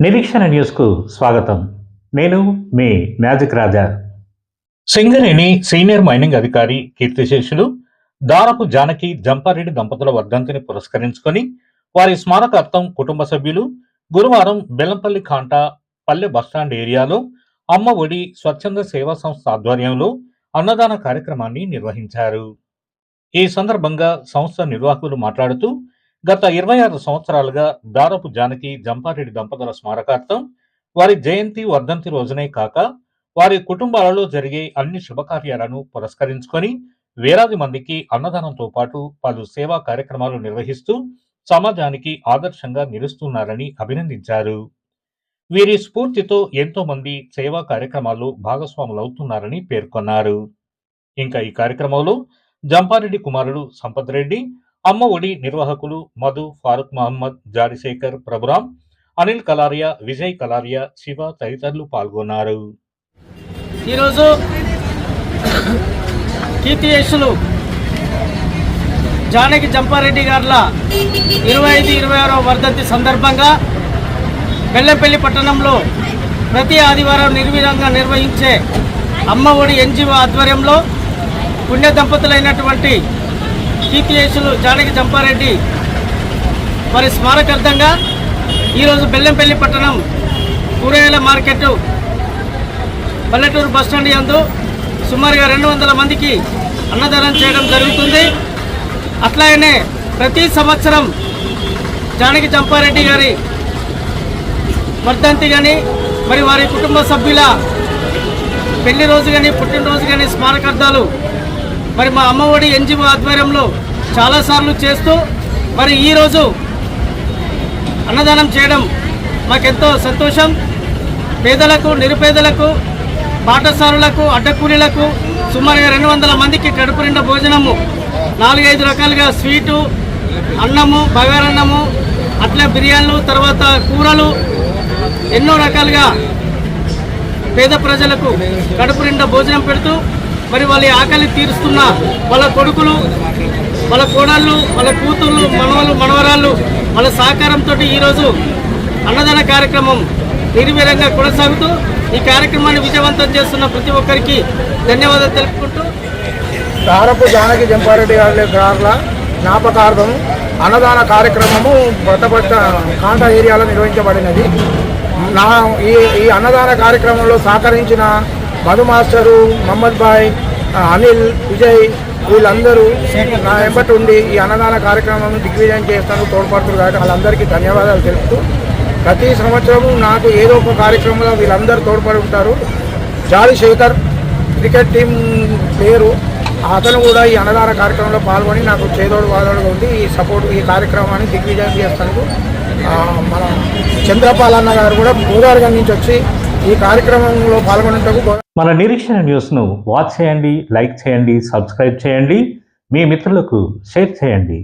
నిరీక్షణ న్యూస్కు స్వాగతం. నేను మీ magic Raja. Singareni senior mining అధికారి కీర్తిశేషులు దారపు జానకి జంపారెడ్డి దంపతుల వర్ధంతిని పురస్కరించుకొని వారి స్మారకార్థం కుటుంబ సభ్యులు గురువారం బెల్లంపల్లి కాంటా పల్లె బస్టాండ్ ఏరియాలో అమ్మ ఒడి స్వచ్ఛంద సేవా సంస్థ ఆధ్వర్యంలో అన్నదాన కార్యక్రమాన్ని నిర్వహించారు. ఈ సందర్భంగా సంస్థ నిర్వాహకులు మాట్లాడుతూ గత ఇరవై ఆరు సంవత్సరాలుగా దారపు జానకి జంపారెడ్డి దంపతుల స్మారకార్థం వారి జయంతి వర్ధంతి రోజునే కాక వారి కుటుంబాలలో జరిగే అన్ని శుభకార్యాలను పురస్కరించుకొని వేలాది మందికి అన్నదానంతో పాటు పలు సేవా కార్యక్రమాలు నిర్వహిస్తూ సమాజానికి ఆదర్శంగా నిలుస్తున్నారని అభినందించారు. వీరి స్ఫూర్తితో ఎంతో మంది సేవా కార్యక్రమాల్లో భాగస్వాములవుతున్నారని పేర్కొన్నారు. ఇంకా ఈ కార్యక్రమంలో జంపారెడ్డి కుమారుడు సంపత్ రెడ్డి అమ్మ ఒడి నిర్వాహకులు మధు ఫారూక్ మహమ్మద్ జారిశేఖర్ ప్రభురాం అనిల్ కలారియా విజయ్ కలారియా శివ తదితరులు పాల్గొన్నారు. ఈరోజు కీర్తియేషులు జానకి జంపారెడ్డి గారుల ఇరవై ఐదు ఇరవై ఆరో వర్ధంతి సందర్భంగా బెల్లంపల్లి పట్టణంలో ప్రతి ఆదివారం నిర్విధంగా నిర్వహించే అమ్మ ఒడి ఎన్జిఓ ఆధ్వర్యంలో పుణ్య దంపతులైనటువంటి టీపీఎస్లు జానకి చంపారెడ్డి వారి స్మారకార్థంగా ఈరోజు బెల్లంపల్లి పట్టణం కూరగాయల మార్కెట్ పల్లెటూరు బస్టాండ్ యందు సుమారుగా రెండు వందల మందికి అన్నదానం చేయడం జరుగుతుంది. అట్లాగనే ప్రతి సంవత్సరం జానకి చంపారెడ్డి గారి వర్ధంతి కానీ మరి వారి కుటుంబ సభ్యుల పెళ్ళి రోజు కానీ పుట్టినరోజు కానీ స్మారకార్థాలు మరి మా అమ్మఒడి ఎన్జిఓ ఆధ్వర్యంలో చాలాసార్లు చేస్తూ మరి ఈరోజు అన్నదానం చేయడం మాకెంతో సంతోషం. పేదలకు నిరుపేదలకు పాఠశాలలకు అడ్డకూలీలకు సుమారుగా రెండు వందల మందికి కడుపు నిండా భోజనము. నాలుగైదు రకాలుగా స్వీటు అన్నము బగారన్నము అట్లా బిర్యానీలు తర్వాత కూరలు. ఎన్నో రకాలుగా పేద ప్రజలకు కడుపు నిండా భోజనం పెడుతూ మరి వాళ్ళ ఆకలి తీరుస్తున్న వాళ్ళ కొడుకులు వాళ్ళ కోడళ్ళు వాళ్ళ కూతుళ్ళు మనవలు మనవరాళ్ళు వాళ్ళ సహకారంతో ఈరోజు అన్నదాన కార్యక్రమం నిర్వీర్యంగా కొనసాగుతూ ఈ కార్యక్రమాన్ని విజయవంతం చేస్తున్న ప్రతి ఒక్కరికి ధన్యవాదాలు తెలుపుకుంటూ దారపు జానకి జంపారెడ్డి గారి గారుల జ్ఞాపకార్థం అన్నదాన కార్యక్రమము కొత్తపట్ట కాంట ఏరియాలో నిర్వహించబడినది. నా ఈ ఈ అన్నదాన కార్యక్రమంలో సహకరించిన మధు మాస్టరు మహమ్మద్ బాయ్ అనిల్ విజయ్ వీళ్ళందరూ నా వెంబటి ఉండి ఈ అన్నదాన కార్యక్రమం దిగ్విజయం చేస్తాను తోడ్పడుతున్నారు కాబట్టి వాళ్ళందరికీ ధన్యవాదాలు తెలుపుతూ ప్రతి సంవత్సరము నాకు ఏదో ఒక కార్యక్రమంలో వీళ్ళందరూ తోడ్పడి ఉంటారు. జాలి శేఖర్ క్రికెట్ టీం పేరు అతను కూడా ఈ అన్నదాన కార్యక్రమంలో పాల్గొని నాకు చేదోడు వాదోడుగా ఉండి ఈ సపోర్ట్ ఈ కార్యక్రమాన్ని దిగ్విజయం చేస్తాను మన చంద్రపాల్ అన్న గారు కూడా గోదావరి నుంచి వచ్చి ఈ కార్యక్రమంలో పాల్గొనేందుకు మన నిరీక్షణ న్యూస్ను వాచ్ చేయండి లైక్ చేయండి సబ్స్క్రైబ్ చేయండి. మీ మిత్రులకు షేర్ చేయండి.